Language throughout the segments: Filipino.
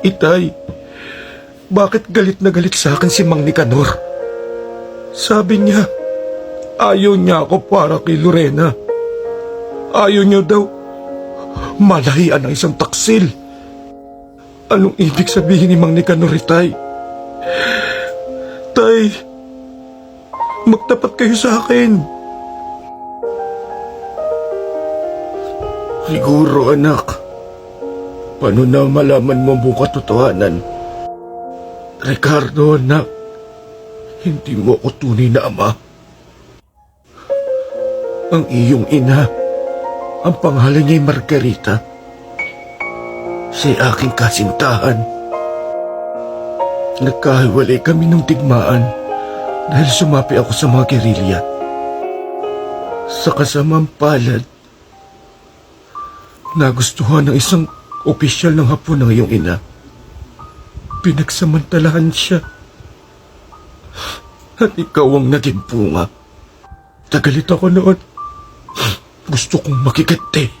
Itay, bakit galit na galit sa akin si Mang Nicanor? Sabi niya, ayaw niya ako para kay Lorena. Ayaw niya daw malahian ng isang taksil. Anong ibig sabihin ni Mang Nicanor, Itay? Tay, magtapat kayo sa akin. Siguro, anak. Paano na malaman mo ang katotohanan? Ricardo, anak. Hindi mo ako tunay na ama. Ang iyong ina, ang pangalan niya'y Margarita. Siya aking kasintahan. Nagkahiwalay kami ng digmaan dahil sumapi ako sa mga gerilya. Sa kasamang palad, nagustuhan ng isang opisyal ng hapon ng iyong ina. Pinagsamantalahan siya. At ikaw ang naging bunga. Tagalit ako noon. Gusto kong makikite.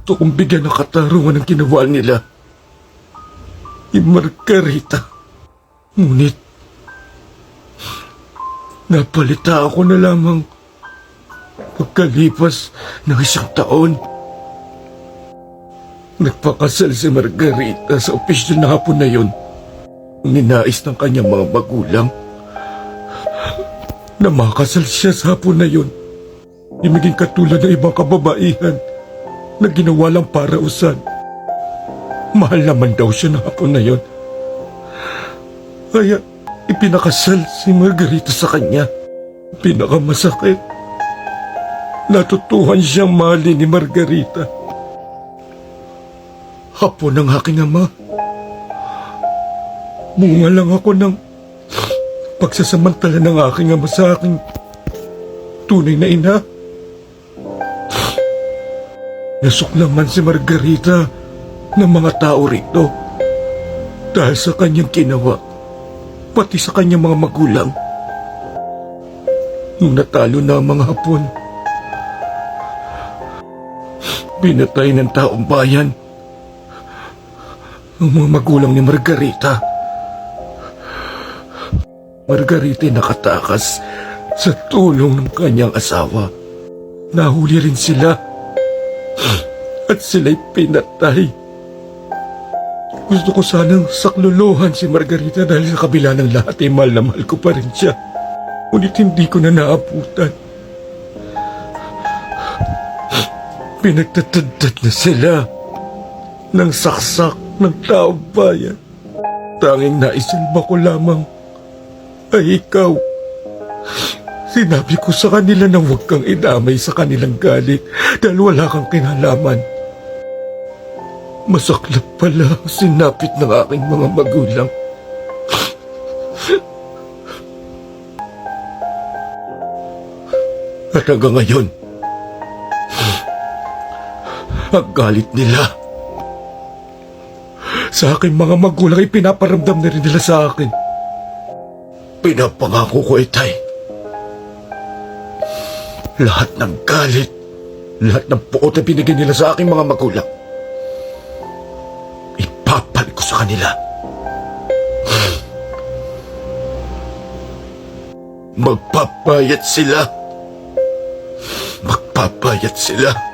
Gusto kong bigyan ng katarungan ng ginawa nila. Ni Margarita. Ngunit, napalita ako na lamang pagkalipas ng isang taon. Nagpakasal si Margarita sa opisyal na hapon na yun. Ninais ng kanyang mga magulang na makasal siya sa hapon na yun. Di katulad ng ibang kababaihan na ginawa lang para usan. Mahal naman daw siya ng hapon na yun. Kaya ipinakasal si Margarita sa kanya. Pinakamasakit. Natutuhan siyang mahalin ni Margarita. Hapon ng aking ama. Bunga lang ako ng pagsasamantala ng aking ama sa aking tunay na ina. Nasuklaman si Margarita ng mga tao rito dahil sa kanyang ginawa, pati sa kanyang mga magulang. Nung natalo na ang mga hapon, pinatay ng taong bayan ang mga magulang ni Margarita. Margarita ay nakatakas sa tulong ng kanyang asawa. Nahuli rin sila at sila'y pinatay. Gusto ko sanang sakluluhan si Margarita dahil sa kabila ng lahat ay mahal na mahal ko pa rin siya. Ngunit hindi ko na naabutan. Pinagtatadtad na sila ng saksak ng taong bayan. Tanging naisalba ko lamang ay ikaw. Sinabi ko sa kanila na huwag kang idamay sa kanilang galit dahil wala kang kinalaman. Masaklap pala ang sinapit ng aking mga magulang. At hanggang ngayon, ang galit nila sa aking mga magulang ay pinaparamdam na rin nila sa akin. Pinapangako ko, Itay. Lahat ng galit, lahat ng puot na binigay nila sa aking mga magulang, ipapalit ko sa kanila. Magpapayat sila. Magpapayat sila.